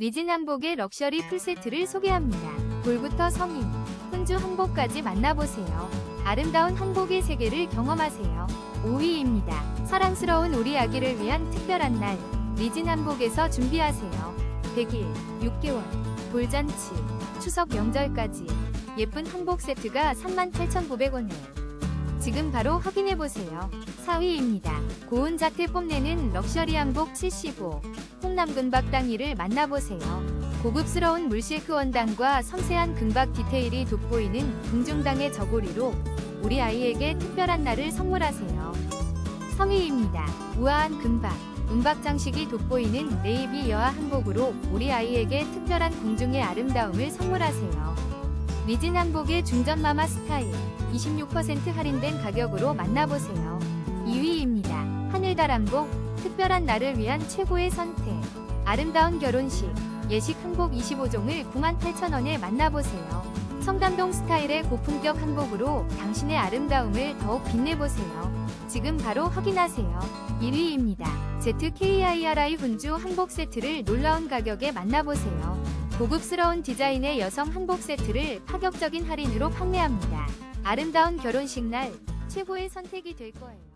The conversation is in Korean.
리진 한복의 럭셔리 풀세트를 소개합니다. 돌부터 성인, 훈주 한복까지 만나보세요. 아름다운 한복의 세계를 경험하세요. 5위입니다. 사랑스러운 우리 아기를 위한 특별한 날, 리진 한복에서 준비하세요. 100일, 6개월, 돌잔치, 추석 명절까지 예쁜 한복 세트가 38,900원에 지금 바로 확인해보세요. 4위입니다. 고운 자태 뽐내는 럭셔리 한복 75, 홍남 금박 당이를 만나보세요. 고급스러운 물실크 원단과 섬세한 금박 디테일이 돋보이는 궁중당의 저고리로 우리 아이에게 특별한 날을 선물하세요. 3위입니다. 우아한 금박, 은박 장식이 돋보이는 네이비 여아 한복으로 우리 아이에게 특별한 궁중의 아름다움을 선물하세요. 리진 한복의 중전마마 스타일 26% 할인된 가격으로 만나보세요. 2위입니다. 하늘달 한복 특별한 날을 위한 최고의 선택 아름다운 결혼식 예식 한복 25종을 98,000원에 만나보세요. 청담동 스타일의 고품격 한복으로 당신의 아름다움을 더욱 빛내보세요. 지금 바로 확인하세요. 1위입니다. ZKIRI 훈주 한복 세트를 놀라운 가격에 만나보세요. 고급스러운 디자인의 여성 한복 세트를 파격적인 할인으로 판매합니다. 아름다운 결혼식 날 최고의 선택이 될 거예요.